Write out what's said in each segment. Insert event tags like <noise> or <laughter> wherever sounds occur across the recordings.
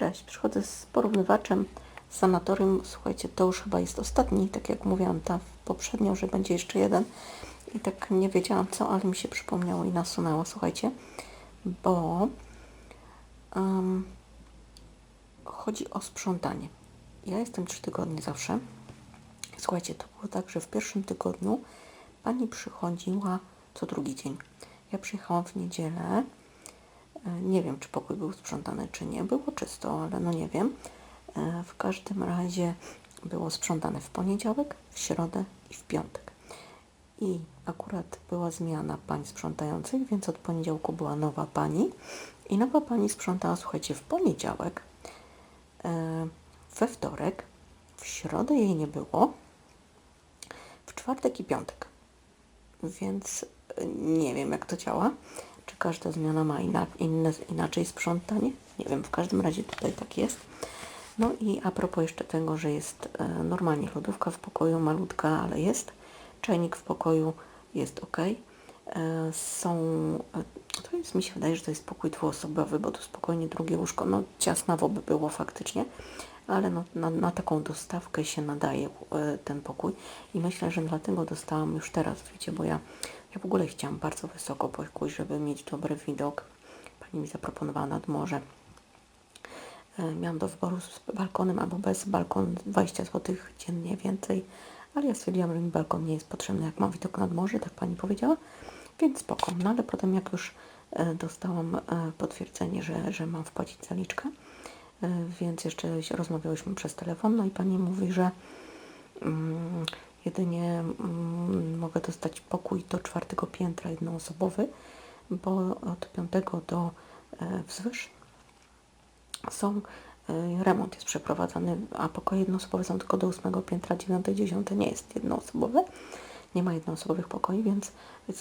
Cześć, przychodzę z porównywaczem z sanatorium. Słuchajcie, to już chyba jest ostatni, tak jak mówiłam ta poprzednio, że będzie jeszcze jeden. I tak nie wiedziałam co, ale mi się przypomniało i nasunęło, słuchajcie, bo um, chodzi o sprzątanie. Ja jestem trzy tygodnie zawsze. Słuchajcie, to było tak, że w pierwszym tygodniu pani przychodziła co drugi dzień. Ja przyjechałam w niedzielę. E, Nie wiem, czy pokój był sprzątany, czy nie. Było czysto, ale no nie wiem. E, W każdym razie było sprzątane w poniedziałek, w środę i w piątek. I akurat była zmiana pań sprzątających, więc od poniedziałku była nowa pani. I nowa pani sprzątała, słuchajcie, w poniedziałek, e, we wtorek, w środę jej nie było, w czwartek i piątek. Więc nie wiem, jak to działa. Czy każda zmiana ma inne, inaczej sprzątanie? Nie wiem, w każdym razie tutaj tak jest. No i a propos jeszcze tego, że jest e, normalnie lodówka w pokoju, malutka, ale jest. Czajnik w pokoju jest ok. E, są, e, to jest, mi się wydaje, że to jest pokój dwuosobowy, bo tu spokojnie drugie łóżko, no ciasnawo by było faktycznie, ale no, na, na taką dostawkę się nadaje e, ten pokój i myślę, że dlatego dostałam już teraz, wiecie, bo ja, ja w ogóle chciałam bardzo wysoko pokój, żeby mieć dobry widok. Pani mi zaproponowała nad morze. E, Miałam do wyboru z balkonem albo bez balkon 20 zł dziennie więcej, ale ja stwierdziłam, że mi balkon nie jest potrzebny, jak mam widok nad morze, tak pani powiedziała, więc spoko. No ale potem jak już e, dostałam e, potwierdzenie, że, że mam wpłacić zaliczkę, więc jeszcze rozmawiałyśmy przez telefon, no i pani mówi, że mm, jedynie mm, mogę dostać pokój do czwartego piętra jednoosobowy, bo od piątego do e, wzwyż są, y, remont jest przeprowadzany, a pokoje jednoosobowe są tylko do ósmego piętra, dziewiąte, dziesiąte nie jest jednoosobowe. Nie ma jednoosobowych pokoi, więc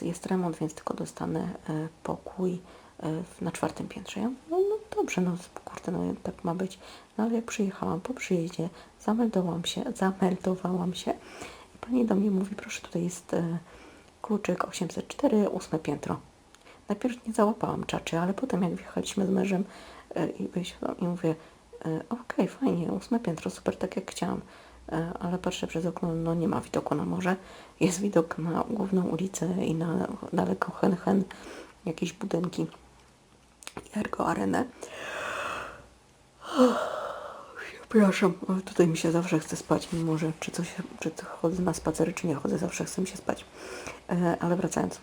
jest remont, więc tylko dostanę y, pokój na czwartym piętrze. Ja no, no dobrze, no kurde, no tak ma być. No ale jak przyjechałam po przyjeździe, zameldowałam się, <laughs> zameldowałam się pani do mnie mówi, proszę, tutaj jest y, kluczyk 804, ósme piętro. Najpierw nie załapałam czaczy, ale potem jak wjechaliśmy z mężem e, i wysiadłam i mówię, e, okej, fajnie, ósme piętro, super, tak jak chciałam. E, Ale patrzę przez okno, no nie ma widoku na morze. Jest widok na główną ulicę i na daleko hen hen jakieś budynki Ergo Arenę. Przepraszam, ale tutaj mi się zawsze chce spać, mimo że czy coś, czy chodzę na spacery, czy nie chodzę, zawsze chce mi się spać. E, Ale wracając,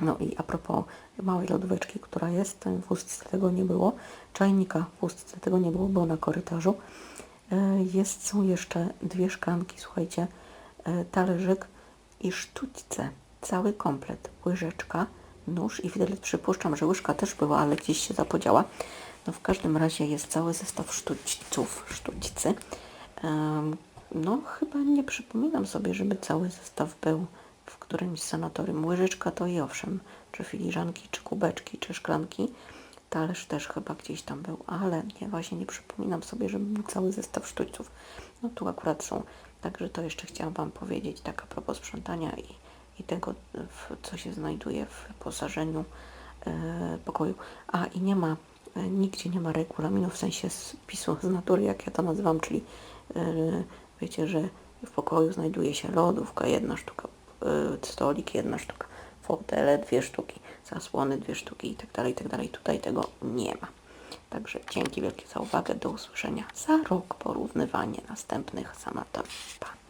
no i a propos małej lodóweczki, która jest, w chustce tego nie było, czajnika w chustce tego nie było, było na korytarzu. E, Jest, są jeszcze dwie szklanki, słuchajcie, e, talerzyk i sztućce, cały komplet, łyżeczka, nóż i widelec, przypuszczam, że łyżka też była, ale gdzieś się zapodziała. No w każdym razie jest cały zestaw sztućców, sztućcy. No chyba nie przypominam sobie, żeby cały zestaw był w którymś sanatorium. Łyżeczka to i owszem, czy filiżanki, czy kubeczki, czy szklanki. Talerz też chyba gdzieś tam był, ale nie, właśnie nie przypominam sobie, żeby był cały zestaw sztućców. No tu akurat są, także to jeszcze chciałam Wam powiedzieć, tak a propos sprzątania i, i tego, co się znajduje w wyposażeniu e, pokoju. A i nie ma, nigdzie nie ma regulaminu, w sensie spisu z natury, jak ja to nazywam, czyli e, wiecie, że w pokoju znajduje się lodówka, jedna sztuka, e, stolik, jedna sztuka, fotele, dwie sztuki, zasłony, dwie sztuki i tak dalej, i tak. Tutaj tego nie ma. Także dzięki wielkie za uwagę. Do usłyszenia za rok. Porównywanie następnych sanatoriów. Pa.